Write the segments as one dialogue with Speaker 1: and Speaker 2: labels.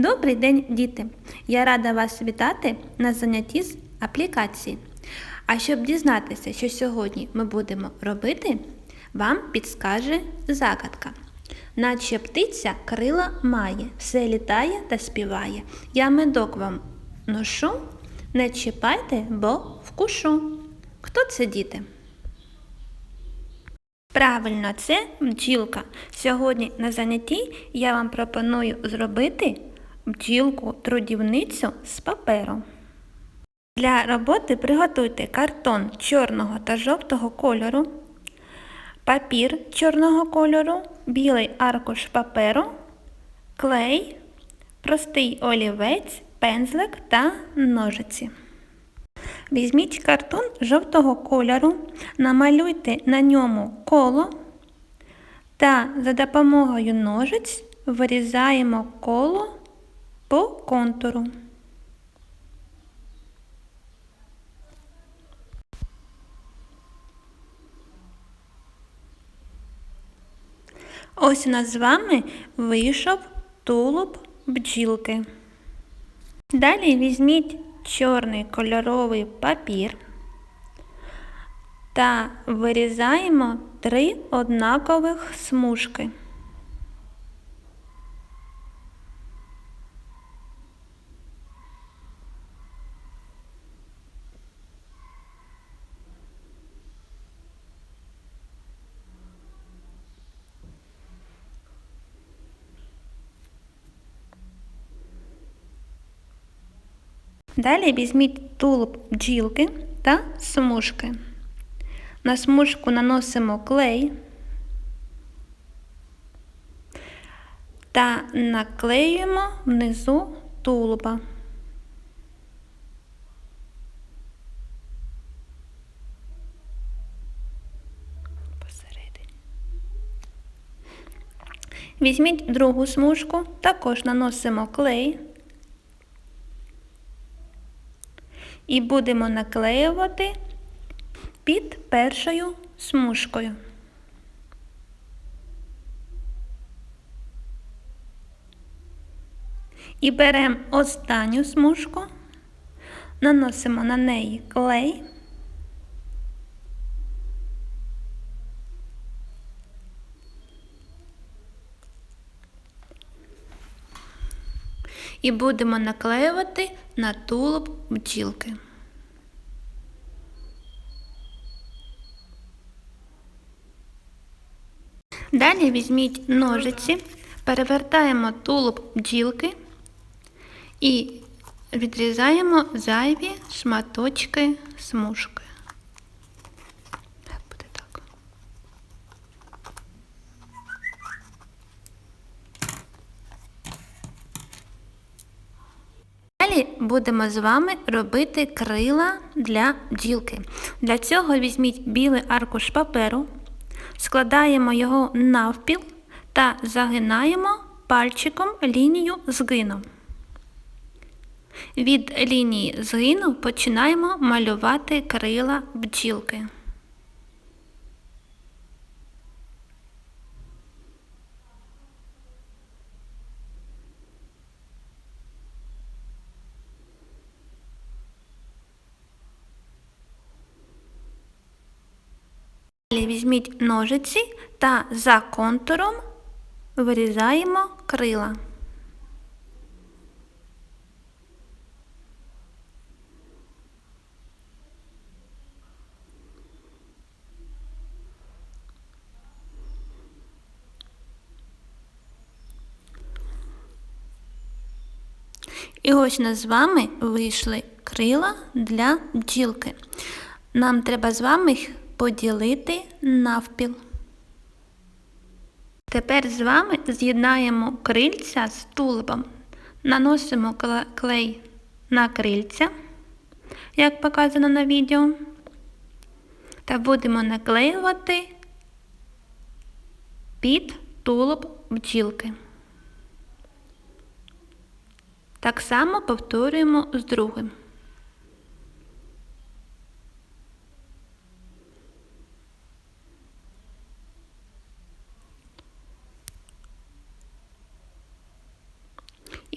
Speaker 1: Добрий день, діти! Я рада вас вітати на занятті з аплікації. А щоб дізнатися, що сьогодні ми будемо робити, вам підскаже загадка. Наче птиця крила має, все літає та співає. Я медок вам ношу, не чіпайте, бо вкушу. Хто це діти? Правильно, це бджілка. Сьогодні на занятті я вам пропоную зробити бджілку-трудівницю з паперу. Для роботи приготуйте картон чорного та жовтого кольору, папір чорного кольору, білий аркуш паперу, клей, простий олівець, пензлик та ножиці. Візьміть картон жовтого кольору, намалюйте на ньому коло та за допомогою ножиць вирізаємо коло по контуру. Ось у нас з вами вийшов тулуб бджілки. Далі візьміть чорний кольоровий папір та вирізаємо три однакових смужки. Далі візьміть тулуб бджілки та смужки. На смужку наносимо клей та наклеюємо внизу тулуба. Візьміть другу смужку, також наносимо клей. І будемо наклеювати під першою смужкою. І беремо останню смужку, наносимо на неї клей. І будемо наклеювати на тулуб бджілки. Далі візьміть ножиці, перевертаємо тулуб бджілки і відрізаємо зайві шматочки смужки. Далі будемо з вами робити крила для бджілки. Для цього візьміть білий аркуш паперу. Складаємо його навпіл та загинаємо пальчиком лінію згину. Від лінії згину починаємо малювати крила бджілки. Далі візьміть ножиці та за контуром вирізаємо крила. І ось нас з вами вийшли крила для бджілки. Нам треба з вами їх поділити навпіл. Тепер з вами з'єднаємо крильця з тулубом. Наносимо клей на крильця, як показано на відео, та будемо наклеювати під тулуб бджілки. Так само повторюємо з другим.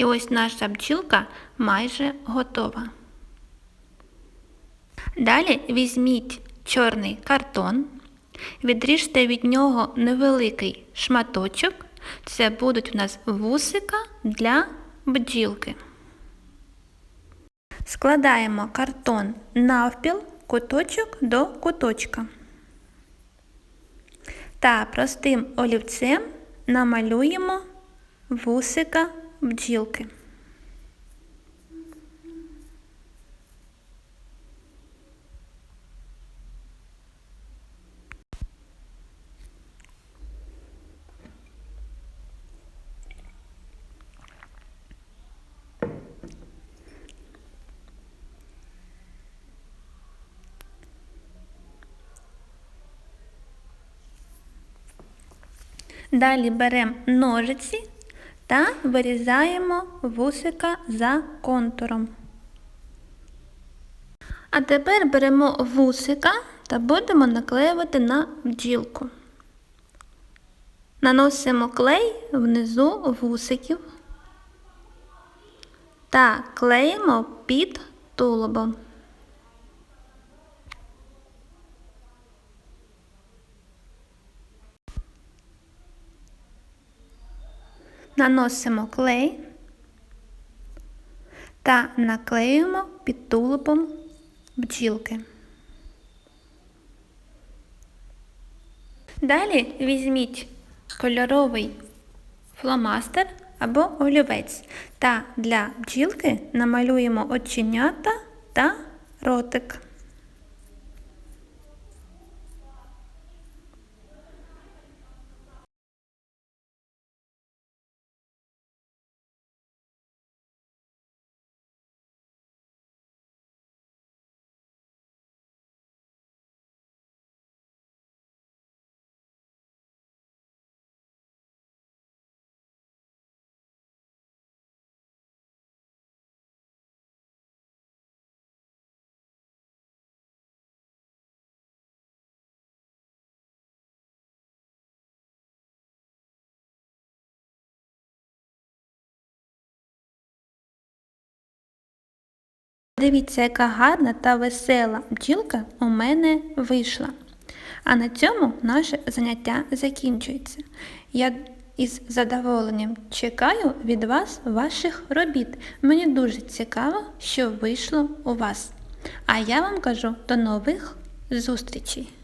Speaker 1: І ось наша бджілка майже готова. Далі візьміть чорний картон, відріжте від нього невеликий шматочок. Це будуть у нас вусика для бджілки. Складаємо картон навпіл, куточок до куточка. Та простим олівцем намалюємо вусика бджілки. Далі беремо ножиці та вирізаємо вусика за контуром. А тепер беремо вусика та будемо наклеювати на бджілку. Наносимо клей внизу вусиків та клеїмо під тулубом. Наносимо клей та наклеюємо під тулубом бджілки. Далі візьміть кольоровий фломастер або олівець та для бджілки намалюємо оченята та ротик. Дивіться, яка гарна та весела бджілка у мене вийшла. А на цьому наше заняття закінчується. Я із задоволенням чекаю від вас ваших робіт. Мені дуже цікаво, що вийшло у вас. А я вам кажу до нових зустрічей!